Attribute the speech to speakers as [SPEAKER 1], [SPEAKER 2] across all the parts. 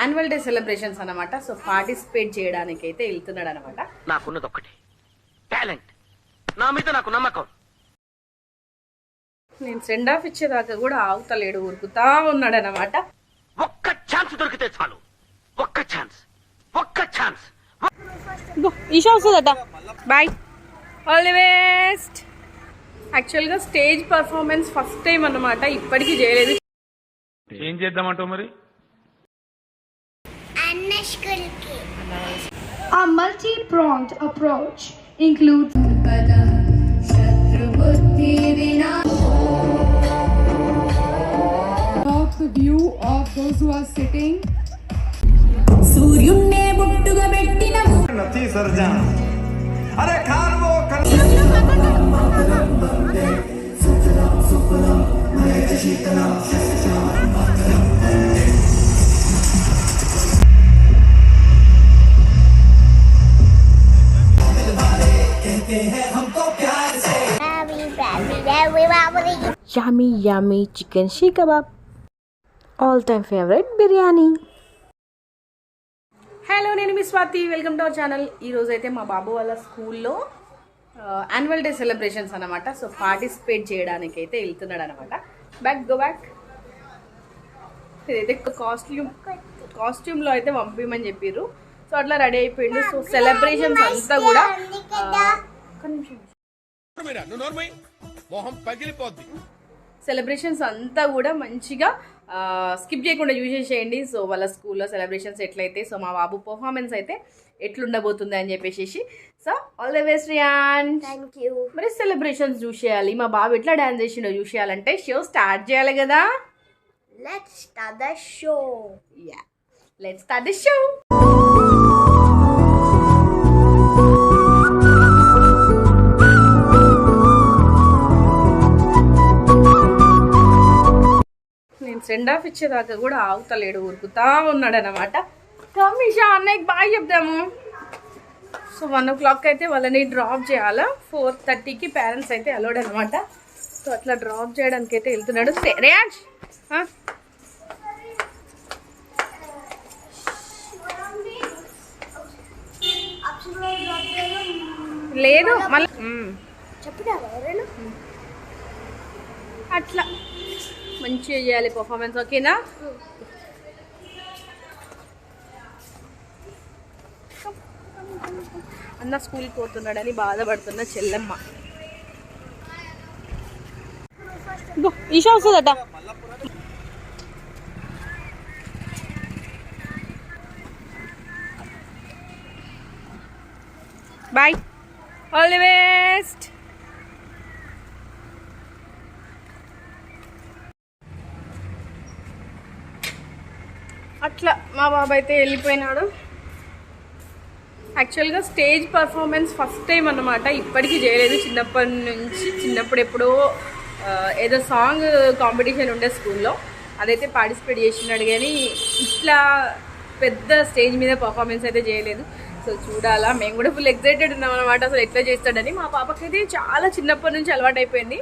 [SPEAKER 1] Annual day celebrations అన్నమాట. So participate చేయడానికి అయితే వెళ్తున్నాడు అనమాట
[SPEAKER 2] నాకున్నది ఒక్కటి టాలెంట్ నా మీద నాకు నమ్మకం.
[SPEAKER 1] నేను సెండ్ ఆఫ్ ఇచ్చేదాకా కూడా ఆగుతలేడు ఉరుకుతా ఉన్నాడు అనమాట
[SPEAKER 2] ఒక్క ఛాన్స్ దొరికితే చాలు. ఒక్క ఛాన్స్ ఒక్క ఛాన్స్
[SPEAKER 1] ఈషా వస్తుందట. బాయ్ ఆల్ ది బెస్ట్ యాక్చువల్గా స్టేజ్ పర్ఫార్మెన్స్ ఫస్ట్ టైం అన్నమాట. ఇప్పటికీ చేయలేదు.
[SPEAKER 3] ఏం చేద్దామంటావు మరి?
[SPEAKER 4] A multi-pronged approach includes of the view of those who are sitting
[SPEAKER 5] సూర్యున్నే ముట్టుగా పెట్టిన
[SPEAKER 6] नथी सर्जा अरे खान वो कर
[SPEAKER 7] yummy yummy chicken sheikh kebab all time favorite biryani
[SPEAKER 1] hello నేను మీ Swathi welcome to our channel ఈరోజు అయితే మా బాబు వాళ్ళ స్కూల్లో యాన్యువల్ డే సెలబ్రేషన్స్ అనమాట సో పార్టిసిపేట్ చేయడానికి అయితే వెళ్తున్నాడు అనమాట బ్యాక్ గో బ్యాక్ ఇదైతే కాస్ట్యూమ్ కాస్ట్యూమ్లో అయితే పంపించమని చెప్పారు సో అట్లా రెడీ అయిపోయిండు సో సెలబ్రేషన్స్ అంతా కూడా ఆ, ఒక్క నిమిషం సెలబ్రేషన్స్ అంతా కూడా మంచిగా స్కిప్ చేయకుండా చూసేసేయండి సో వాళ్ళ స్కూల్లో సెలబ్రేషన్స్ ఎట్లయితే సో మా బాబు పర్ఫార్మెన్స్ అయితే ఎట్లుండబోతుంది అని చెప్పేసి so all the best Riyan thank you మరి సెలబ్రేషన్స్ చూసేయాలి మా బాబు ఎట్లా డాన్స్ చేసిండో చూసేయాలంటే షో స్టార్ట్ చేయాలి కదా.
[SPEAKER 5] Let's start the
[SPEAKER 1] show yeah let's start the show send off ఇచ్చేదాకా కూడా ఆగుతలేడు ఉరుకుతా ఉన్నాడు అనమాట కమిషా అన్నయ్యకి బాగా చెప్దాము. సో వన్ ఓ క్లాక్ అయితే వాళ్ళని డ్రాప్ చేయాలా? ఫోర్ థర్టీకి పేరెంట్స్ అయితే అలౌడ్ అనమాట సో అట్లా డ్రాప్ చేయడానికి అయితే వెళ్తున్నాడు. సే- రేయాజ్! ఆ? లేదు మళ్ళీ అట్లా. మంచిగా చేయాలి పర్ఫార్మెన్స్ ఓకేనా? అన్న స్కూల్కి పోతున్నాడని బాధపడుతున్న చెల్లెమ్మ. ఈషా వస్తుందట. బాయ్ ఆల్ ది బెస్ట్ మా బాబు అయితే వెళ్ళిపోయినాడు. యాక్చువల్గా స్టేజ్ పర్ఫార్మెన్స్ ఫస్ట్ టైం అన్నమాట. ఇప్పటికీ చేయలేదు. చిన్నప్పటి నుంచి చిన్నప్పుడు ఎప్పుడో ఏదో సాంగ్ కాంపిటీషన్ ఉండే స్కూల్లో అదైతే పార్టిసిపేట్ చేసినాడు కానీ ఇట్లా పెద్ద స్టేజ్ మీద పర్ఫార్మెన్స్ అయితే చేయలేదు. సో చూడాలా. మేము కూడా ఫుల్ ఎక్సైటెడ్ ఉన్నాం అనమాట అసలు ఎట్లా చేస్తాడని. మా పాపకైతే చాలా చిన్నప్పటి నుంచి అలవాటు అయిపోయింది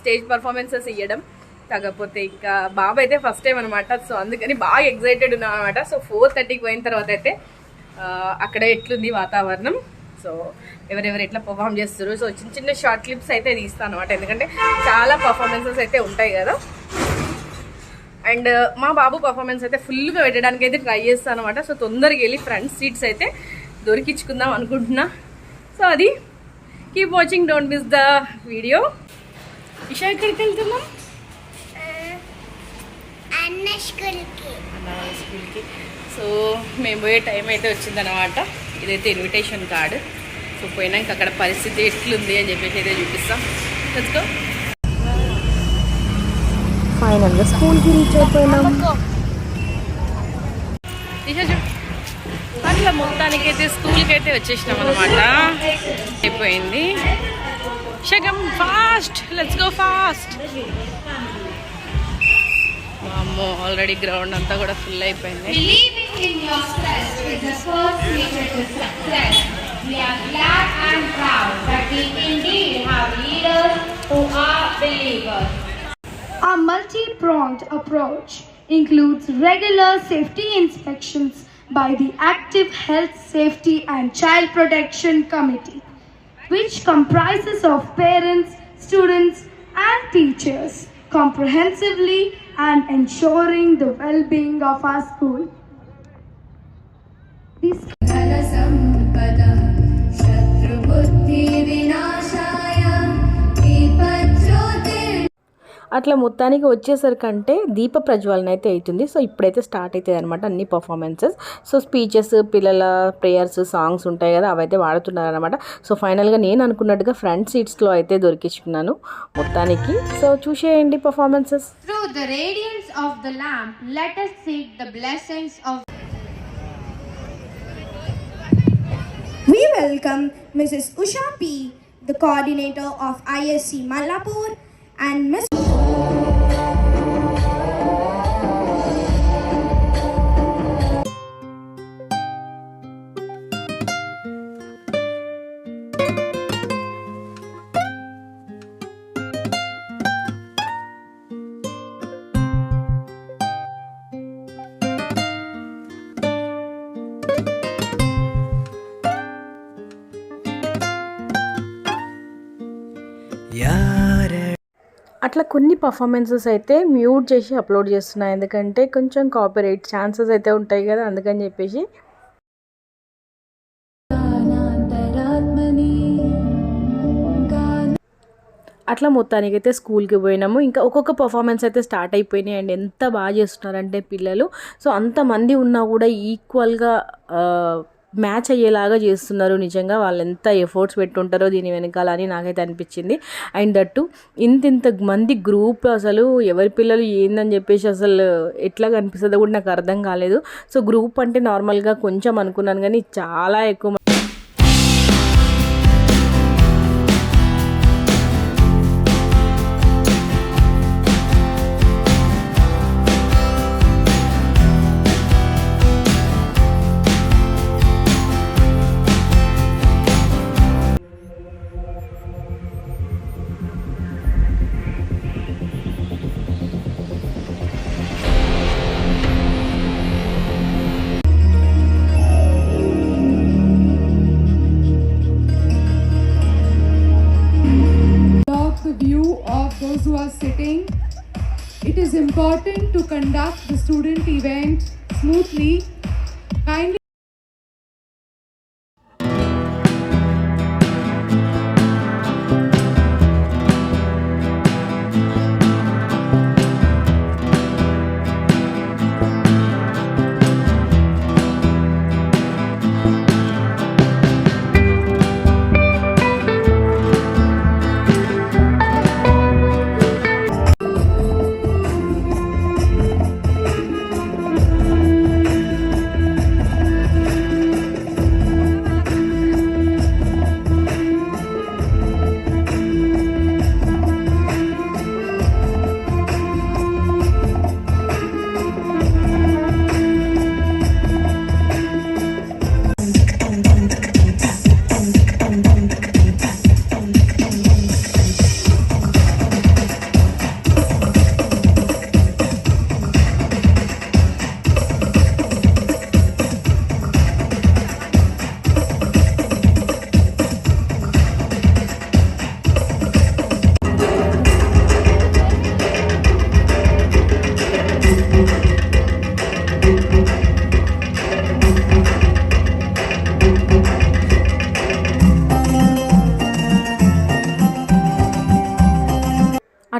[SPEAKER 1] స్టేజ్ పర్ఫార్మెన్సెస్ ఇవ్వడం కాకపోతే ఇంకా బాబు అయితే ఫస్ట్ టైం అనమాట సో అందుకని బాగా ఎగ్జైటెడ్ ఉన్నాం అనమాట సో ఫోర్ థర్టీకి పోయిన తర్వాత అయితే అక్కడ ఎట్లుంది వాతావరణం? సో ఎవరెవరు ఎట్లా పర్ఫామ్ చేస్తారు సో చిన్న చిన్న షార్ట్ క్లిప్స్ అయితే తీస్తాను అనమాట ఎందుకంటే చాలా పర్ఫార్మెన్సెస్ అయితే ఉంటాయి కదా. అండ్ uh, మా బాబు పర్ఫార్మెన్స్ అయితే ఫుల్గా పెట్టడానికి అయితే ట్రై చేస్తాను అనమాట సో తొందరగా వెళ్ళి ఫ్రంట్ సీట్స్ అయితే దొరికించుకుందాం అనుకుంటున్నా. సో అది. Keep watching don't miss the video Isha ఎక్కడికి వెళ్తున్నాం?
[SPEAKER 5] అన్న స్కూల్కి.
[SPEAKER 1] అన్నవాళ్ళ స్కూల్కి. సో మేము పోయే టైం అయితే వచ్చిందనమాట ఇదైతే ఇన్విటేషన్ కార్డు సో పోయినాక అక్కడ పరిస్థితి ఎట్లుంది అని చెప్పేసి అయితే చూపిస్తాం. తెచ్చుకో
[SPEAKER 7] ఫైనల్గా స్కూల్కి రీచ్ అయిపోయినాం.
[SPEAKER 1] అట్లా మొత్తానికి అయితే స్కూల్కి అయితే వచ్చేసినాం అనమాట అయిపోయింది. షగం ఫాస్ట్ లెట్స్ గో ఫాస్ట్ అమ్మో ఆల్రెడీ గ్రౌండ్ అంతా కూడా ఫుల్ అయిపోయింది
[SPEAKER 4] Believing in yourself is the first major to success. We are glad and proud that we indeed have leaders who are believers. A multi-pronged approach
[SPEAKER 8] includes regular safety inspections by the Active Health, Safety and Child Protection Committee, which comprises of parents, students and teachers comprehensively and ensuring the well-being of our school. These
[SPEAKER 9] అట్లా మొత్తానికి వచ్చేసరికంటే దీప ప్రజ్వలన అయితే అవుతుంది so ఇప్పుడైతే start అవుతుంది అనమాట అన్ని performances so speeches పిల్లల ప్రేయర్స్ సాంగ్స్ ఉంటాయి కదా అవైతే వాడుతున్నారు అనమాట సో ఫైనల్గా నేను అనుకున్నట్టుగా ఫ్రంట్ సీట్స్లో అయితే దొరికించుకున్నాను మొత్తానికి సో చూసేయండి performances
[SPEAKER 4] Through the radiance of the lamp, let us seek the blessings of
[SPEAKER 8] We welcome Mrs. Usha P, the coordinator of ISC Malapur, and Ms. home.
[SPEAKER 9] అట్లా కొన్ని పర్ఫార్మెన్సెస్ అయితే మ్యూట్ చేసి అప్లోడ్ చేస్తున్నాయి ఎందుకంటే కొంచెం కాపీరైట్ ఛాన్సెస్ అయితే ఉంటాయి కదా అందుకని చెప్పేసి. అట్లా మొత్తానికి అయితే స్కూల్కి పోయినాము. ఇంకా ఒక్కొక్క పర్ఫార్మెన్స్ అయితే స్టార్ట్ అయిపోయినాయి అండ్. ఎంత బాగా చేస్తున్నారంటే పిల్లలు. సో అంతమంది ఉన్నా కూడా ఈక్వల్గా మ్యాచ్ అయ్యేలాగా చేస్తున్నారు. నిజంగా వాళ్ళు ఎంత ఎఫర్ట్స్ పెట్టుంటారో దీని వెనకాల అని నాకైతే అనిపించింది. అండ్ దట్టు ఇంత ఇంత మంది గ్రూప్ అసలు ఎవరి పిల్లలు ఏందని చెప్పేసి అసలు ఎట్లా కనిపిస్తుందో కూడా నాకు అర్థం కాలేదు. సో గ్రూప్ అంటే నార్మల్గా కొంచెం అనుకున్నాను కానీ చాలా ఎక్కువ
[SPEAKER 8] Kindly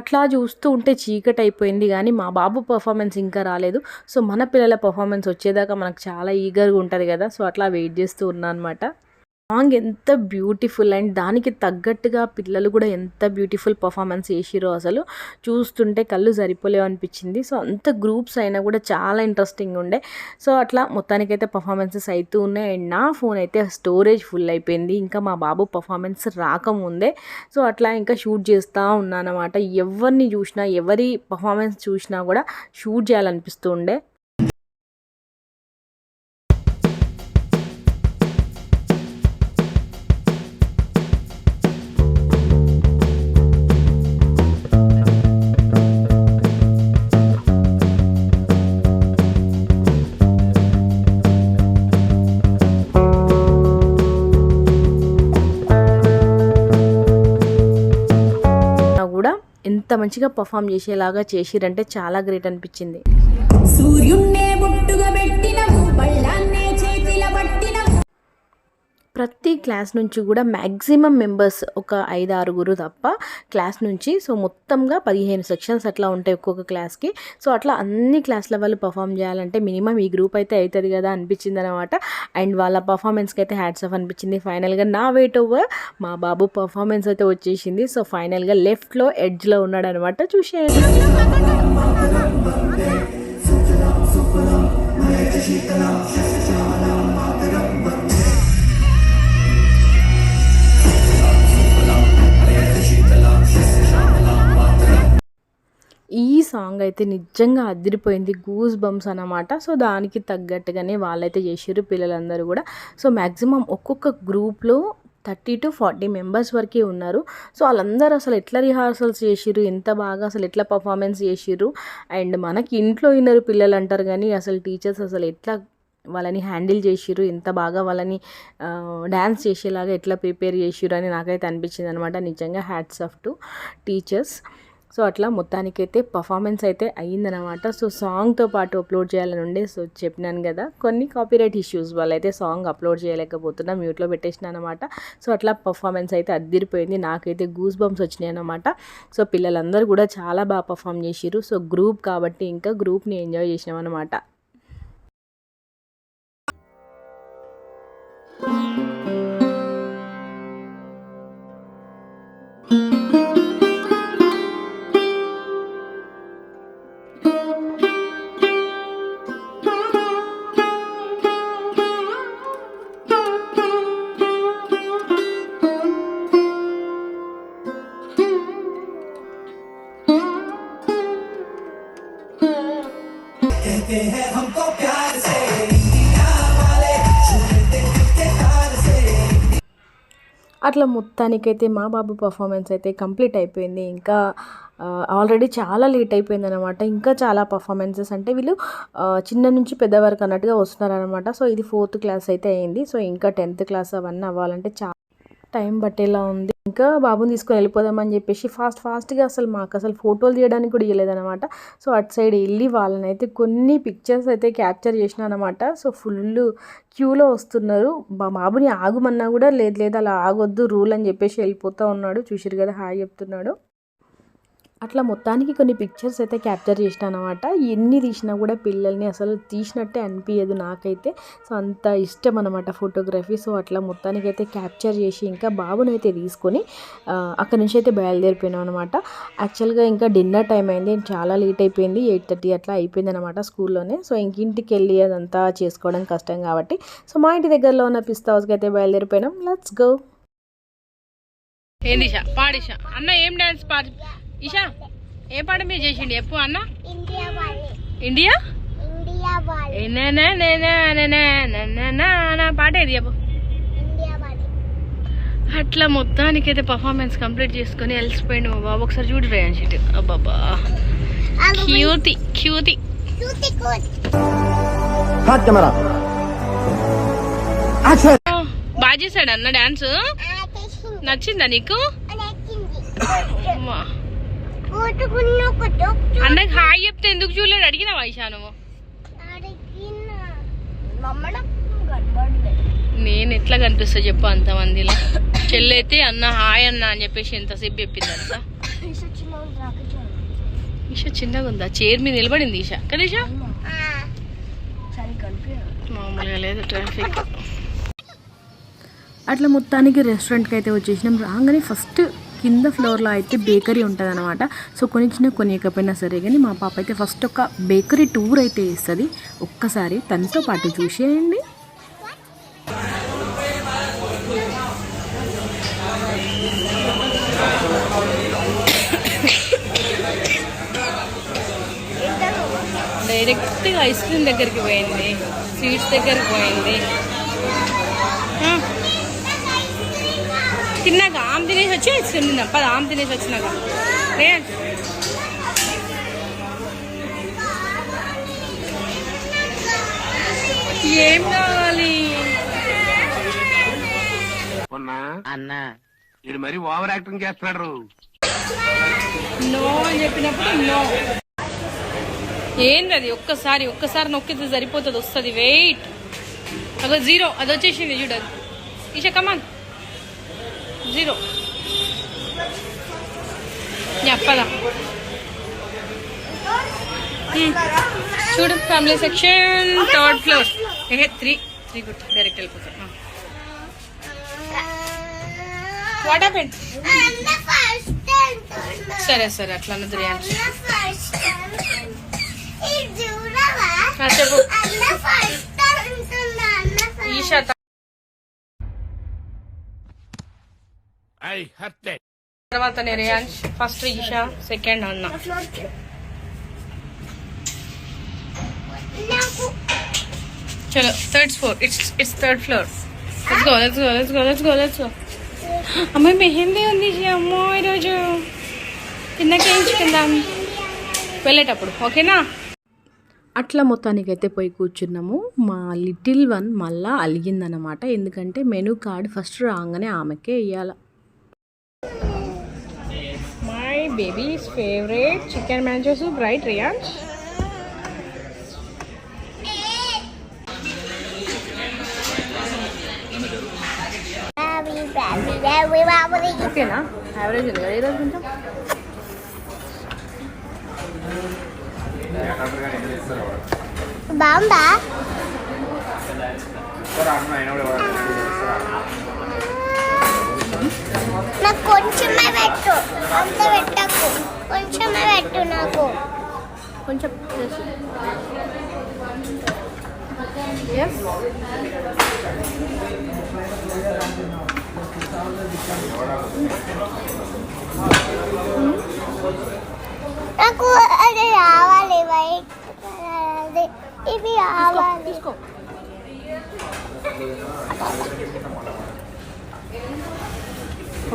[SPEAKER 8] అట్లా చూస్తూ ఉంటే చీకటి అయిపోయింది కానీ మా బాబు పర్ఫార్మెన్స్ ఇంకా రాలేదు. సో మన పిల్లల పర్ఫార్మెన్స్ వచ్చేదాకా మనకు చాలా ఈగర్గా ఉంటుంది కదా. సో అట్లా వెయిట్ చేస్తూ ఉన్నా అనమాట సాంగ్ ఎంత బ్యూటిఫుల్ అండ్ దానికి తగ్గట్టుగా పిల్లలు కూడా ఎంత బ్యూటిఫుల్ పర్ఫార్మెన్స్ చేసిరో అసలు చూస్తుంటే కళ్ళు సరిపోలేవు అనిపించింది. సో అంత గ్రూప్స్ అయినా కూడా చాలా ఇంట్రెస్టింగ్ ఉండే. సో అట్లా మొత్తానికైతే పర్ఫార్మెన్సెస్ అవుతూ ఉన్నాయి. అండ్ నా ఫోన్ అయితే స్టోరేజ్ ఫుల్ అయిపోయింది. ఇంకా మా బాబు పర్ఫార్మెన్స్ రాకముందే. సో అట్లా ఇంకా షూట్ చేస్తూ ఉన్నానమాట. ఎవరిని చూసినా ఎవరి పర్ఫార్మెన్స్ చూసినా కూడా షూట్ చేయాలనిపిస్తూ ఉండే.
[SPEAKER 9] ఎంత మంచిగా పర్ఫామ్ చేసేలాగా చేసిరంటే చాలా గ్రేట్ అనిపించింది.
[SPEAKER 5] సూర్యున్నే బొట్టుగా పెట్టిన బళ్ళాన్నే
[SPEAKER 9] ప్రతి క్లాస్ నుంచి కూడా మ్యాక్సిమం మెంబర్స్ ఒక ఐదు ఆరుగురు తప్ప క్లాస్ నుంచి సో మొత్తంగా పదిహేను సెక్షన్స్ అట్లా ఉంటాయి ఒక్కొక్క క్లాస్కి. సో అట్లా అన్ని క్లాస్ల వాళ్ళు పర్ఫామ్ చేయాలంటే మినిమం ఈ గ్రూప్ అయితే అవుతుంది కదా అనిపించింది అనమాట అండ్ వాళ్ళ పర్ఫార్మెన్స్కి అయితే హ్యాట్స్ ఆఫ్ అనిపించింది. ఫైనల్గా నా వెయిట్ ఓవర్ మా బాబు పర్ఫార్మెన్స్ అయితే వచ్చేసింది. సో ఫైనల్గా లెఫ్ట్లో ఎడ్జ్లో ఉన్నాడు అనమాట చూసేయండి. ఈ సాంగ్ అయితే నిజంగా అదిరిపోయింది గూస్ బంప్స్ అన్నమాట. సో దానికి తగ్గట్టుగానే వాళ్ళైతే చేసారు పిల్లలందరూ కూడా. సో మ్యాక్సిమం ఒక్కొక్క గ్రూప్లో థర్టీ టు ఫార్టీ మెంబర్స్ వరకే ఉన్నారు. సో వాళ్ళందరూ అసలు ఎట్లా రిహార్సల్స్ చేసిర్రు ఎంత బాగా అసలు ఎట్లా పర్ఫార్మెన్స్ చేసిర్రు అండ్ మనకి ఇంట్లో ఉన్నారు పిల్లలు అంటారు కానీ అసలు టీచర్స్ అసలు ఎట్లా వాళ్ళని హ్యాండిల్ చేసిర్రు ఎంత బాగా వాళ్ళని డ్యాన్స్ చేసేలాగా ఎట్లా ప్రిపేర్ చేసిర్రు అని నాకైతే అనిపించింది అనమాట నిజంగా hats off to teachers so అట్లా మొత్తానికైతే పర్ఫార్మెన్స్ అయితే అయ్యిందనమాట సో సాంగ్తో పాటు అప్లోడ్ చేయాలని ఉండే సో చెప్పినాను కదా. కొన్ని కాపీరైట్ ఇష్యూస్ వల్ల అయితే సాంగ్ అప్లోడ్ చేయలేకపోతున్నా మ్యూట్లో పెట్టేసిన అనమాట సో అట్లా పర్ఫార్మెన్స్ అయితే అద్దిరిపోయింది. నాకైతే గూస్ బంప్స్ వచ్చినాయి అనమాట సో పిల్లలందరూ కూడా చాలా బాగా పర్ఫామ్ చేసిరు సో గ్రూప్ కాబట్టి ఇంకా గ్రూప్ని ఎంజాయ్ చేసినాం అనమాట అట్లా మొత్తానికైతే మా బాబు పర్ఫార్మెన్స్ అయితే కంప్లీట్ అయిపోయింది. ఇంకా ఆల్రెడీ చాలా లేట్ అయిపోయింది అనమాట ఇంకా చాలా పర్ఫార్మెన్సెస్ అంటే వీళ్ళు ఆ, చిన్న నుంచి పెద్ద వరకు అన్నట్టుగా వస్తున్నారనమాట సో ఇది ఫోర్త్ క్లాస్ అయితే అయింది. సో ఇంకా టెన్త్ క్లాస్ అవన్నీ అవ్వాలంటే చాలా టైం పట్టేలా ఉంది. ఇంకా బాబుని తీసుకొని వెళ్ళిపోదామని చెప్పేసి ఫాస్ట్ ఫాస్ట్గా అసలు మాకు అసలు ఫోటోలు తీయడానికి కూడా ఇవ్వలేదన్నమాట సో అటు సైడ్ వెళ్ళి వాళ్ళని అయితే కొన్ని పిక్చర్స్ అయితే క్యాప్చర్ చేసిన అనమాట సో ఫుల్ క్యూలో వస్తున్నారు. మా బాబుని ఆగుమన్నా కూడా లేదు లేదు అలా ఆగొద్దు రూల్ అని చెప్పేసి వెళ్ళిపోతూ ఉన్నాడు. చూసిరు కదా హాయ్ చెప్తున్నాడు. అట్లా మొత్తానికి కొన్ని పిక్చర్స్ అయితే క్యాప్చర్ చేసిన అనమాట ఎన్ని తీసినా కూడా పిల్లల్ని అసలు తీసినట్టే అనిపించదు నాకైతే. సో అంత ఇష్టం అనమాట ఫోటోగ్రఫీ సో అట్లా మొత్తానికి అయితే క్యాప్చర్ చేసి ఇంకా బాబుని అయితే తీసుకొని అక్కడి నుంచి అయితే బయలుదేరిపోయినాం అనమాట యాక్చువల్గా ఇంకా డిన్నర్ టైం అయింది. చాలా లేట్ అయిపోయింది. ఎయిట్ థర్టీ అట్లా అయిపోయింది అనమాట స్కూల్లోనే. సో ఇంక ఇంటికి వెళ్ళి అదంతా చేసుకోవడం కష్టం కాబట్టి. సో మా ఇంటి దగ్గరలో ఉన్న పిస్తా హౌస్కి అయితే బయలుదేరిపోయినాం. లెట్స్ గో
[SPEAKER 1] ఏంది ఇషా పాడు ఇషా అన్న ఏం డాన్స్ పాడు? ఇషా ఏ పాట మీరు చేసిండి? ఎప్పు అన్న.
[SPEAKER 5] ఇండియా
[SPEAKER 1] పాట ఏది చెప్పు? అట్లా మొత్తానికైతే పర్ఫార్మెన్స్ కంప్లీట్ చేసుకొని వెళ్ళిపోయింది మా బాబు. ఒకసారి చూడు రేయన్ షీట్ క్యూతి క్యూతి. బాగా చేశాడు అన్న డాన్స్. నచ్చిందా నీకు? అన్నకి హాయ్ చెప్తే ఎందుకు చూడలేడు అడిగినావా ఇషా నువ్వు?
[SPEAKER 5] అడిగిన మమ్మడం గడబడలే
[SPEAKER 1] నేను ఎట్లా కనిపిస్తా చెప్పు అంతమందిలో. చెల్లైతే అన్న హాయ్ అన్న అని చెప్పేసి ఎంతసేపు చెప్పింది అంత ఈష చిన్నగా ఉందా చైర్ మీద నిలబడింది ఈష. కదా ఈష? మామూలుగా లేదు ట్రాఫిక్.
[SPEAKER 9] అట్లా మొత్తానికి రెస్టారెంట్కి అయితే వచ్చేసినాం. రాగానే ఫస్ట్ కింద ఫ్లోర్లో అయితే బేకరీ ఉంటుంది అనమాట సో కొనిచ్చినా కొనియకపోయినా సరే కానీ మా పాప అయితే ఫస్ట్ ఒక బేకరీ టూర్ అయితే ఇస్తుంది ఒక్కసారి తనతో పాటు చూసేయండి.
[SPEAKER 1] డైరెక్ట్గా ఐస్ క్రీమ్ దగ్గరికి పోయింది. స్వీట్స్ దగ్గరికి పోయింది. తిన్నాక ఆమె తినేసి వచ్చి ఐస్ క్రీమ్ తిన్నాం. పద ఆమె తినేసి వచ్చినాక. రే. ఏం కావాలి?
[SPEAKER 2] అన్నా? అన్నా. ఇది మరి ఓవర్ యాక్టింగ్ చేస్తున్నాడు.
[SPEAKER 1] నో అని చెప్పినప్పుడు నో. ఏంది అది? ఒక్కసారి ఒక్కసారి నొక్కితే సరిపోతుంది వస్తుంది. వెయిట్. అదో జీరో అది. వచ్చేసింది చూడదు ఈషా కమాన్ జీరో చెప్పదా చూడు family section third floor A three three good direct వెళ్ళిపోతాం. వాట్
[SPEAKER 5] ఫస్ట్ అంటున్నా
[SPEAKER 1] సరే సరే అట్లా
[SPEAKER 5] చూడవా?
[SPEAKER 1] చెప్పు. ఈషా తర్వాత రియాన్స్ ఫస్ట్ ఈషా సెకండ్ అన్న.
[SPEAKER 5] నాకు
[SPEAKER 1] చలో third floor it's it's third floor let's go let's go let's go let's go let's go అమ్మాయి మెహందీ ఉంది అమ్మో ఈరోజు. కిందకి వేయించుకుందాం వెళ్ళేటప్పుడు ఓకేనా?
[SPEAKER 9] అట్లా మొత్తానికైతే పోయి కూర్చున్నాము. మా లిటిల్ వన్ మళ్ళా అలిగిందనమాట ఎందుకంటే మెనూ కార్డ్ ఫస్ట్ రాగానే ఆమెకే ఇవ్వాలి
[SPEAKER 1] my baby's favourite chicken
[SPEAKER 5] manchow soup right Riyan's
[SPEAKER 1] ఓకేనా యావరేజ్ ఉంది కదా? ఈరోజు కొంచెం?
[SPEAKER 5] బాంబా నాకు కొంచెమే పెట్టు. అంత పెట్టకు. కొంచెమే పెట్టు నాకు.
[SPEAKER 1] కొంచెం ఎస్
[SPEAKER 5] నాకు అది రావాలి వైట్ అది ఇవి రావాలి.
[SPEAKER 1] తీసుకో.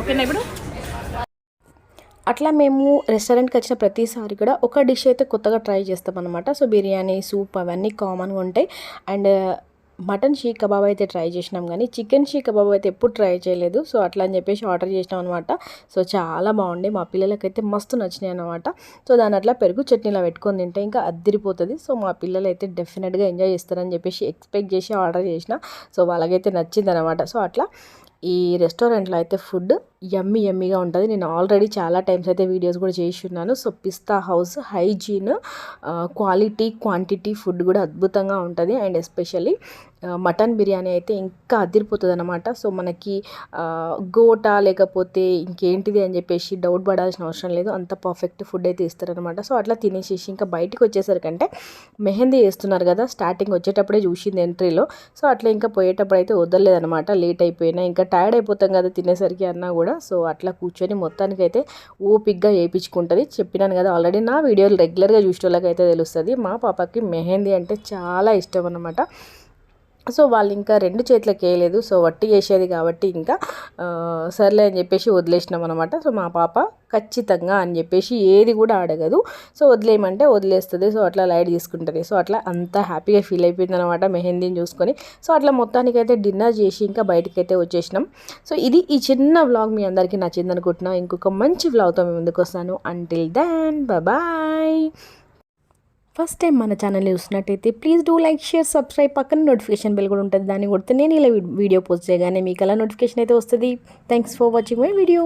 [SPEAKER 1] ఓకేనా ఇప్పుడు?
[SPEAKER 9] అట్లా మేము రెస్టారెంట్కి వచ్చిన ప్రతిసారి కూడా ఒక డిష్ అయితే కొత్తగా ట్రై చేస్తాం అనమాట సో బిర్యానీ సూప్ అవన్నీ కామన్గా ఉంటాయి. అండ్ మటన్ షీ కబాబ్ అయితే ట్రై చేసినాం కానీ చికెన్ షీ కబాబ్ అయితే ఎప్పుడు ట్రై చేయలేదు. సో అట్లా అని చెప్పేసి ఆర్డర్ చేసినాం అనమాట సో చాలా బాగుండే. మా పిల్లలకైతే మస్తు నచ్చినాయి అనమాట సో దాని అట్లా పెరుగు చట్నీలా పెట్టుకొని తింటే ఇంకా అద్దిరిపోతుంది. సో మా పిల్లలు అయితే డెఫినెట్గా ఎంజాయ్ చేస్తారని చెప్పేసి ఎక్స్పెక్ట్ చేసి ఆర్డర్ చేసిన. సో వాళ్ళకైతే నచ్చింది అనమాట సో అట్లా ఈ రెస్టారెంట్లో అయితే ఫుడ్ యమ్మీ యమ్మీగా ఉంటుంది. నేను ఆల్రెడీ చాలా టైమ్స్ అయితే వీడియోస్ కూడా చేసి ఉన్నాను. So Pista House hygiene quality quantity food కూడా అద్భుతంగా ఉంటుంది. అండ్ ఎస్పెషల్లీ మటన్ బిర్యానీ అయితే ఇంకా అదిరిపోతుంది అనమాట సో మనకి గోట లేకపోతే ఇంకేంటిది అని చెప్పేసి డౌట్ పడాల్సిన అవసరం లేదు. అంత పర్ఫెక్ట్ ఫుడ్ అయితే ఇస్తారనమాట సో అట్లా తినేసేసి ఇంకా బయటకు వచ్చేసరికంటే మెహందీ వేస్తున్నారు కదా స్టార్టింగ్ వచ్చేటప్పుడే చూసింది ఎంట్రీలో సో అట్లా ఇంకా పోయేటప్పుడు అయితే వదలలేదనమాట లేట్ అయిపోయినా ఇంకా టైర్డ్ అయిపోతాం కదా తినేసరికి అన్నా కూడా. సో అట్లా కూర్చొని మొత్తానికైతే ఓపిక్గా వేయించుకుంటుంది చెప్పినాను కదా ఆల్రెడీ నా వీడియోలు రెగ్యులర్గా చూసిన వాళ్ళకి అయితే తెలుస్తుంది. మా పాపకి మెహందీ అంటే చాలా ఇష్టం అనమాట సో వాళ్ళు ఇంకా రెండు చేతులకు వేయలేదు సో వట్టి చేసేది కాబట్టి ఇంకా సర్లే అని చెప్పేసి వదిలేసినాం అనమాట సో మా పాప ఖచ్చితంగా అని చెప్పేసి ఏది కూడా అడగదు. సో వదిలేయమంటే వదిలేస్తుంది. సో అట్లా లైట్ తీసుకుంటుంది. సో అట్లా అంత హ్యాపీగా ఫీల్ అయిపోయింది అనమాట మెహందీని చూసుకొని. సో అట్లా మొత్తానికైతే డిన్నర్ చేసి ఇంకా బయటికి అయితే వచ్చేసినాం. సో ఇది ఈ చిన్న వ్లాగ్ మీ అందరికీ నచ్చింది అనుకుంటున్నాను ఇంకొక మంచి వ్లాగ్తో మేము ముందుకు వస్తాను until then bye first time మన ఛానల్ చూసినట్టయితే please do like share subscribe పక్కన నోటిఫికేషన్ బెల్ కూడా ఉంటుంది. దాన్ని కొడితే నేను ఇలా వీడియో పోస్ట్ చేయగానే మీకు అలా నోటిఫికేషన్ అయితే వస్తుంది. Thanks for watching my video